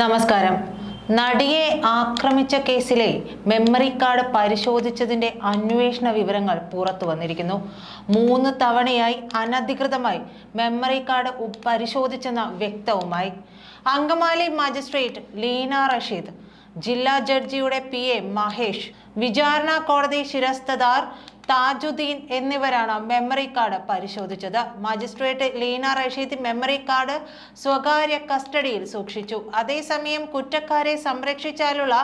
നമസ്കാരം. നടിയെ ആക്രമിച്ച കേസിലെ മെമ്മറി കാർഡ് പരിശോധിച്ചതിന്റെ അന്വേഷണ വിവരങ്ങൾ പുറത്തു വന്നിരിക്കുന്നു. മൂന്ന് തവണയായി അനധികൃതമായി മെമ്മറി കാർഡ് പരിശോധിച്ചെന്ന വ്യക്തവുമായി. അങ്കമാലി മജിസ്ട്രേറ്റ് ലീന റഷീദ് ജില്ലാ ജഡ്ജിയുടെ പി എ മഹേഷ് വിചാരണ കോടതി ശിരസ്തദാർ താജുദ്ദീൻ എന്നിവരാണ് മെമ്മറി കാർഡ് പരിശോധിച്ചത്. Magistrate Leena Rasheed memory card സ്വകാര്യ കസ്റ്റഡിയിൽ സൂക്ഷിച്ചു. അതേസമയം കുറ്റക്കാരെ സംരക്ഷിച്ചാലുള്ള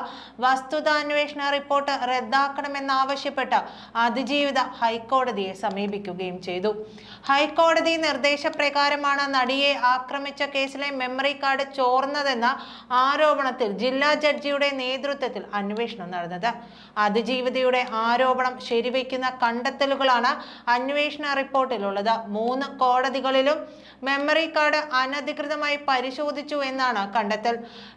വസ്തുതാന്വേഷണ റിപ്പോർട്ട് റദ്ദാക്കണമെന്നാവശ്യപ്പെട്ട് അതിജീവിത ഹൈക്കോടതിയെ സമീപിക്കുകയും ചെയ്തു. ഹൈക്കോടതി നിർദ്ദേശപ്രകാരമാണ് നടിയെ ആക്രമിച്ച കേസിലെ മെമ്മറി കാർഡ് ചോർന്നതെന്ന ആരോപണത്തിൽ ജില്ലാ ജഡ്ജിയുടെ നേതൃത്വത്തിൽ അന്വേഷണം നടന്നത്. അതിജീവിതയുടെ ആരോപണം ശരിവയ്ക്കുന്ന കണ്ടെത്തലുകളാണ് അന്വേഷണ റിപ്പോർട്ടിലുള്ളത്. മൂന്ന് കോടതികളിലും മെമ്മറി കാർഡ് അനധികൃതമായി പരിശോധിച്ചു എന്നാണ് കണ്ടെത്തൽ.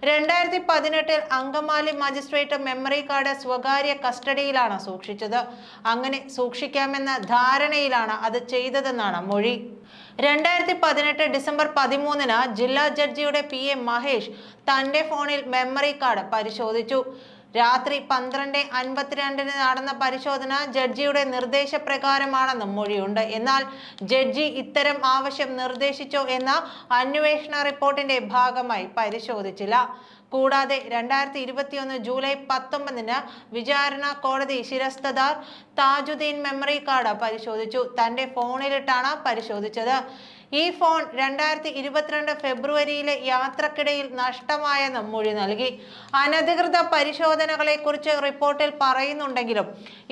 രണ്ടായിരത്തി പതിനെട്ടിൽ അങ്കമാലി മജിസ്ട്രേറ്റ് മെമ്മറി കാർഡ് സ്വകാര്യ കസ്റ്റഡിയിലാണ് സൂക്ഷിച്ചത്. അങ്ങനെ സൂക്ഷിക്കാമെന്ന ധാരണയിലാണ് അത് ചെയ്തതെന്നാണ് മൊഴി. രണ്ടായിരത്തി പതിനെട്ട് ഡിസംബർ പതിമൂന്നിന് ജില്ലാ ജഡ്ജിയുടെ പി എ മഹേഷ് തന്റെ ഫോണിൽ മെമ്മറി കാർഡ് പരിശോധിച്ചു. രാത്രി പന്ത്രണ്ട് അൻപത്തിരണ്ടിന് നടന്ന പരിശോധന ജഡ്ജിയുടെ നിർദ്ദേശപ്രകാരമാണെന്നും മൊഴിയുണ്ട്. എന്നാൽ ജഡ്ജി ഇത്തരം ആവശ്യം നിർദ്ദേശിച്ചോ എന്ന അന്വേഷണ റിപ്പോർട്ടിന്റെ ഭാഗമായി പരിശോധിച്ചില്ല. കൂടാതെ രണ്ടായിരത്തി ഇരുപത്തിയൊന്ന് ജൂലൈ പത്തൊമ്പതിന് വിചാരണ കോടതി ശിരസ്തദാർ താജുദ്ദീൻ മെമ്മറി കാർഡ് പരിശോധിച്ചു. തന്റെ ഫോണിലിട്ടാണ് പരിശോധിച്ചത്. ഈ ഫോൺ രണ്ടായിരത്തി ഇരുപത്തിരണ്ട് ഫെബ്രുവരിയിലെ യാത്രക്കിടയിൽ നഷ്ടമായെന്ന് മൊഴി നൽകി. അനധികൃത പരിശോധനകളെ കുറിച്ച് റിപ്പോർട്ടിൽ പറയുന്നുണ്ടെങ്കിലും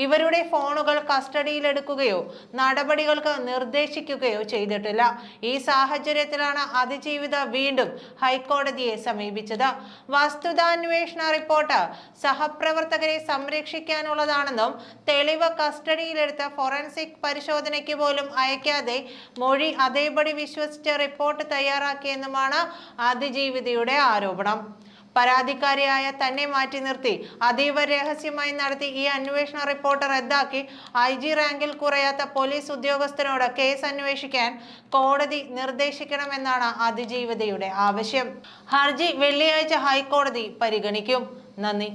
ഇവരുടെ ഫോണുകൾ കസ്റ്റഡിയിലെടുക്കുകയോ നടപടികൾക്ക് നിർദ്ദേശിക്കുകയോ ചെയ്തിട്ടില്ല. ഈ സാഹചര്യത്തിലാണ് അതിജീവിത വീണ്ടും ഹൈക്കോടതിയെ സമീപിച്ചത്. വസ്തുതാന്വേഷണ റിപ്പോർട്ട് സഹപ്രവർത്തകരെ സംരക്ഷിക്കാനുള്ളതാണെന്നും തെളിവ് കസ്റ്റഡിയിലെടുത്ത ഫോറൻസിക് പരിശോധനയ്ക്ക് പോലും അയക്കാതെ മൊഴി അതേപടി വിശ്വസിച്ച് റിപ്പോർട്ട് തയ്യാറാക്കിയെന്നുമാണ് അതിജീവിതയുടെ ആരോപണം. പരാതിക്കാരിയായ തന്നെ മാറ്റി നിർത്തി. അതീവ രഹസ്യമായി നടത്തി ഈ അന്വേഷണ റിപ്പോർട്ട് റദ്ദാക്കി. ഐ ജി റാങ്കിൽ കുറയാത്ത പോലീസ് ഉദ്യോഗസ്ഥനോട് കേസ് അന്വേഷിക്കാൻ കോടതി നിർദ്ദേശിക്കണമെന്നാണ് അതിജീവിതയുടെ ആവശ്യം. ഹർജി വെള്ളിയാഴ്ച ഹൈക്കോടതി പരിഗണിക്കും. നന്ദി.